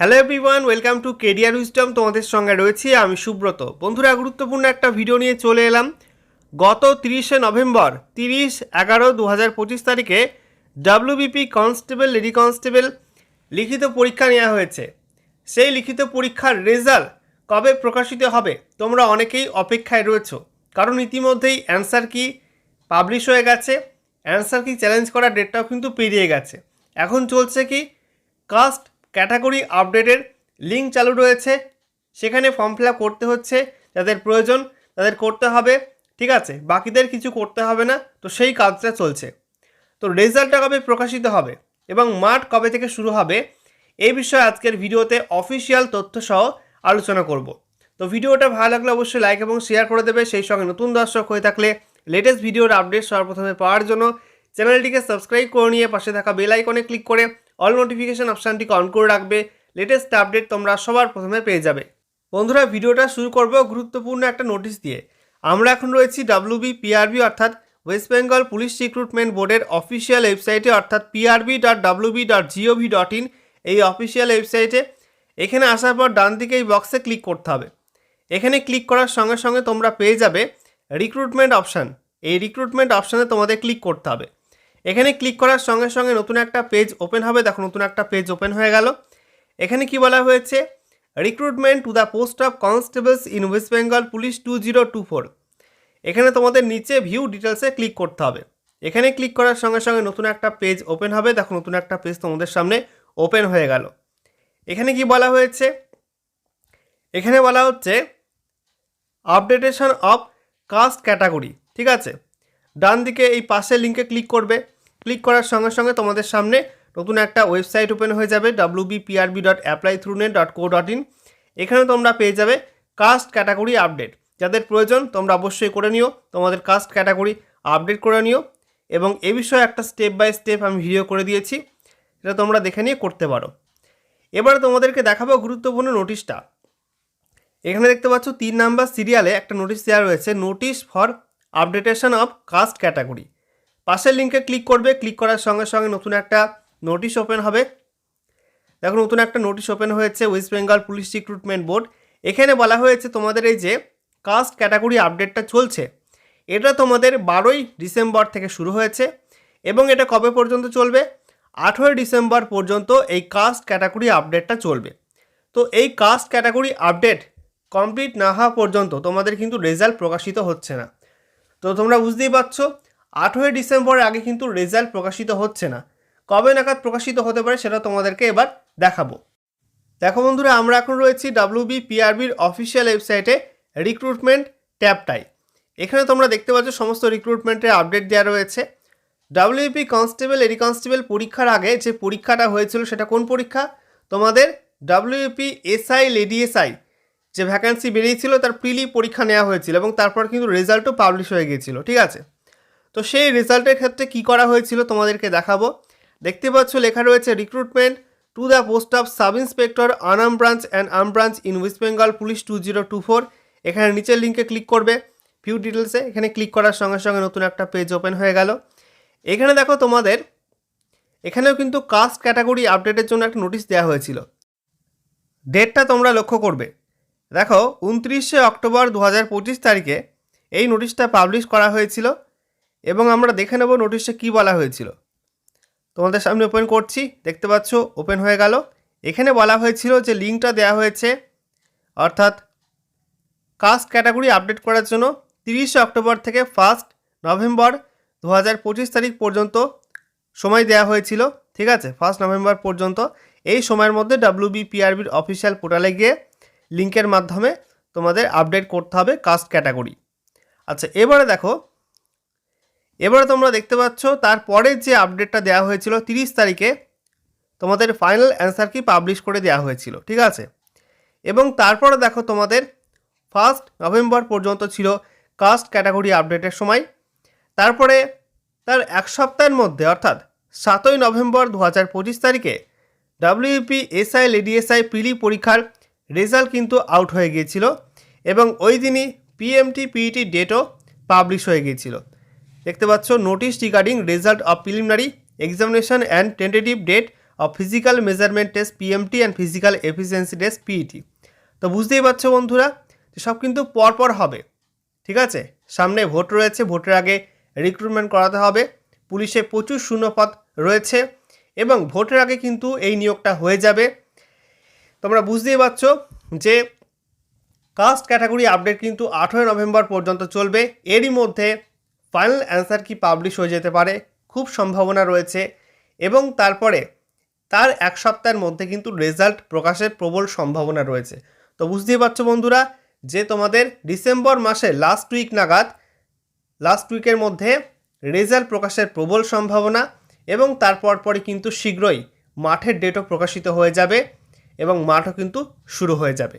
Hello everyone welcome to Career Wisdom তোমাদের সঙ্গে রয়েছি আমি সুব্রত। বন্ধুরা, গুরুত্বপূর্ণ একটা ভিডিও নিয়ে চলে এলাম। গত তিরিশে নভেম্বর, তিরিশ এগারো দু হাজার পঁচিশ তারিখে ডাব্লিউবিপি কনস্টেবল লেডি কনস্টেবল লিখিত পরীক্ষা নেওয়া হয়েছে। সেই লিখিত পরীক্ষার রেজাল্ট কবে প্রকাশিত হবে, তোমরা অনেকেই অপেক্ষায় রয়েছো। কারণ ইতিমধ্যেই অ্যান্সার কি পাবলিশ হয়ে গেছে। অ্যান্সার কি চ্যালেঞ্জ করার ডেটটাও কিন্তু পেরিয়ে গেছে। এখন চলছে কি কাস্ট ক্যাটাগরি আপডেটের লিঙ্ক চালু রয়েছে। সেখানে ফর্ম ফিল করতে হচ্ছে, যাদের প্রয়োজন তাদের করতে হবে, ঠিক আছে? বাকিদের কিছু করতে হবে না, তো সেই কাজটা চলছে। তো রেজাল্টটা কবে প্রকাশিত হবে এবং মাঠ কবে থেকে শুরু হবে এই বিষয়ে আজকের ভিডিওতে অফিসিয়াল তথ্য সহ আলোচনা করব। তো ভিডিওটা ভালো লাগলে অবশ্যই লাইক এবং শেয়ার করে দেবে। সেই সঙ্গে নতুন দর্শক হয়ে থাকলে লেটেস্ট ভিডিওর আপডেট সর্বপ্রথমে পাওয়ার জন্য চ্যানেলটিকে সাবস্ক্রাইব করে নিয়ে পাশে থাকা বেল আইকনে ক্লিক করে অল নোটিফিকেশন অপশানটিকে অন করে রাখবে। লেটেস্ট আপডেট তোমরা সবার প্রথমে পেয়ে যাবে। বন্ধুরা, ভিডিওটা শুরু করব গুরুত্বপূর্ণ একটা নোটিশ দিয়ে। আমরা এখন রয়েছি ডাব্লিউবি পিআরবি অর্থাৎ ওয়েস্ট বেঙ্গল পুলিশ রিক্রুটমেন্ট বোর্ডের অফিসিয়াল ওয়েবসাইটে অর্থাৎ PRB dot WB dot GOV dot in এই অফিসিয়াল ওয়েবসাইটে এখানে আসার পর ডান দিকে এই বক্সে ক্লিক করতে হবে। এখানে ক্লিক করার সঙ্গে সঙ্গে তোমরা পেয়ে যাবে রিক্রুটমেন্ট অপশান এই রিক্রুটমেন্ট অপশানে তোমাদের ক্লিক করতে হবে। এখানে ক্লিক করার সঙ্গে সঙ্গে নতুন একটা পেজ ওপেন হবে। দেখো, নতুন একটা পেজ ওপেন হয়ে গেল। এখানে কি বলা হয়েছে? Recruitment to the post of constables in West Bengal police two zero two four এখানে তোমাদের নিচে ভিউ ডিটেলসে ক্লিক করতে হবে। এখানে ক্লিক করার সঙ্গে সঙ্গে নতুন একটা পেজ ওপেন হবে। দেখো, নতুন একটা পেজ তোমাদের সামনে ওপেন হয়ে গেল। এখানে কি বলা হয়েছে? এখানে বলা হচ্ছে আপডেটেশন অফ কাস্ট ক্যাটাগরি ঠিক আছে? ডান দিকে এই পাশের লিঙ্কে ক্লিক করবে। ক্লিক করার সঙ্গে সঙ্গে তোমাদের সামনে নতুন একটা ওয়েবসাইট ওপেন হয়ে যাবে W BPRB dot apply through net dot co dot in এখানে তোমরা পেয়ে যাবে কাস্ট ক্যাটাগরি আপডেট যাদের প্রয়োজন তোমরা অবশ্যই করে নিও, তোমাদের কাস্ট ক্যাটাগরি আপডেট করে নিও এবং এ বিষয়ে একটা স্টেপ বাই স্টেপ আমি ভিডিও করে দিয়েছি এটা তোমরা দেখে নিয়ে করতে পারো। এবারে তোমাদেরকে দেখাবো গুরুত্বপূর্ণ নোটিশটা এখানে দেখতে পাচ্ছ তিন নাম্বার সিরিয়ালে একটা নোটিশ দেওয়া রয়েছে notice for updation of caste category. পাশের লিঙ্কে ক্লিক করবে, ক্লিক করার সঙ্গে সঙ্গে নতুন একটা নোটিশ ওপেন হবে। দেখো, নতুন একটা নোটিশ ওপেন হয়েছে, West Bengal police recruitment board. এখানে বলা হয়েছে তোমাদের এই যে কাস্ট ক্যাটাগরি আপডেটটা চলছে। এটা তোমাদের বারোই ডিসেম্বর থেকে শুরু হয়েছে এবং এটা কবে পর্যন্ত চলবে? আঠেরোই ডিসেম্বর পর্যন্ত এই কাস্ট ক্যাটাগরি আপডেটটা চলবে। তো এই কাস্ট ক্যাটাগরি আপডেট কমপ্লিট না হওয়া পর্যন্ত তোমাদের কিন্তু রেজাল্ট প্রকাশিত হচ্ছে না। তো তোমরা বুঝতেই পারছ, আঠেরোই ডিসেম্বরের আগে কিন্তু রেজাল্ট প্রকাশিত হচ্ছে না। কবে নাগাদ প্রকাশিত হতে পারে সেটা তোমাদেরকে এবার দেখাবো। দেখো বন্ধুরা, আমরা এখন রয়েছি ডাব্লিউ বি পিআরবির অফিসিয়াল ওয়েবসাইটে রিক্রুটমেন্ট ট্যাবটাই। এখানে তোমরা দেখতে পাচ্ছ সমস্ত রিক্রুটমেন্টের আপডেট দেওয়া রয়েছে। ডাব্লিউপি কনস্টেবল, এডি কনস্টেবল পরীক্ষার আগে যে পরীক্ষাটা হয়েছিল সেটা কোন পরীক্ষা? তোমাদের ডাব্লিউপি এসআই, লেডি এসআই যে ভ্যাকান্সি বেরিয়েছিল, তার প্রিলি পরীক্ষা নেওয়া হয়েছিল এবং তারপর কিন্তু রেজাল্টও পাবলিশ হয়ে গিয়েছিল, ঠিক আছে? তো সেই রেজাল্টের ক্ষেত্রে কি করা হয়েছিল তোমাদেরকে দেখাবো। দেখতে পাচ্ছ লেখা রয়েছে recruitment to the post of sub inspector Anam branch and um branch in West Bengal police two zero two four এখানে নিচের লিঙ্কে ক্লিক করবে ভিউ ডিটেলসে এখানে ক্লিক করার সঙ্গে সঙ্গে নতুন একটা পেজ ওপেন হয়ে গেল। এখানে দেখো তোমাদের, এখানেও কিন্তু কাস্ট ক্যাটাগরি আপডেটের জন্য একটা নোটিশ দেওয়া হয়েছিল। ডেটটা তোমরা লক্ষ্য করবে। দেখো, উনত্রিশে অক্টোবর দু হাজার পঁচিশ তারিখে এই নোটিশটা পাবলিশ করা হয়েছিল এবং আমরা দেখে নেব নোটিশে কী বলা হয়েছিল। তোমাদের সামনে ওপেন করছি, দেখতে পাচ্ছ ওপেন হয়ে গেল। এখানে বলা হয়েছিল যে লিঙ্কটা দেওয়া হয়েছে, অর্থাৎ কাস্ট ক্যাটাগরি আপডেট করার জন্য তিরিশে অক্টোবর থেকে ফার্স্ট নভেম্বর দু হাজার পঁচিশ তারিখ পর্যন্ত সময় দেওয়া হয়েছিল, ঠিক আছে? ফার্স্ট নভেম্বর পর্যন্ত। এই সময়ের মধ্যে ডাব্লিউবি পিআরবির অফিসিয়াল পোর্টালে গিয়ে লিঙ্কের মাধ্যমে তোমাদের আপডেট করতে হবে কাস্ট ক্যাটাগরি আচ্ছা এবারে দেখো, এবারে তোমরা দেখতে পাচ্ছ তারপরে যে আপডেটটা দেওয়া হয়েছিল তিরিশ তারিখে, তোমাদের ফাইনাল অ্যান্সার কি পাবলিশ করে দেওয়া হয়েছিল, ঠিক আছে? এবং তারপরে দেখো তোমাদের ফার্স্ট নভেম্বর পর্যন্ত ছিল কাস্ট ক্যাটাগরি আপডেটের সময়। তারপরে তার এক সপ্তাহের মধ্যে, অর্থাৎ সাতই নভেম্বর দু হাজার পঁচিশ তারিখে ডাব্লিউপি এসআই লেডিএসআই পিলি পরীক্ষার রেজাল্ট কিন্তু আউট হয়ে গিয়েছিল এবং ওই দিনই পিএমটি পিইটি ডেটও পাবলিশ হয়ে গিয়েছিল। দেখতে পাচ্ছ notice regarding result of preliminary examination and tentative date of physical measurement test PMT and physical efficiency test PET তো বুঝতেই পারছ বন্ধুরা, যে সব কিন্তু পরপর হবে, ঠিক আছে? সামনে ভোট রয়েছে, ভোটের আগে রিক্রুটমেন্ট করাতে হবে, পুলিশে প্রচুর শূন্যপদ রয়েছে এবং ভোটের আগে কিন্তু এই নিয়োগটা হয়ে যাবে। তোমরা বুঝতেই পারছ যে কাস্ট ক্যাটাগরি আপডেট কিন্তু আঠেরোই নভেম্বর পর্যন্ত চলবে। এরই মধ্যে ফাইনাল অ্যান্সার কি পাবলিশ হয়ে যেতে পারে, খুব সম্ভাবনা রয়েছে এবং তারপরে তার এক সপ্তাহের মধ্যে কিন্তু রেজাল্ট প্রকাশের প্রবল সম্ভাবনা রয়েছে। তো বুঝতেই পারছ বন্ধুরা যে তোমাদের ডিসেম্বর মাসে লাস্ট উইক নাগাদ লাস্ট উইকের মধ্যে রেজাল্ট প্রকাশের প্রবল সম্ভাবনা এবং তারপর পরে কিন্তু শীঘ্রই মাঠের ডেটও প্রকাশিত হয়ে যাবে। এবং মাঠও কিন্তু শুরু হয়ে যাবে।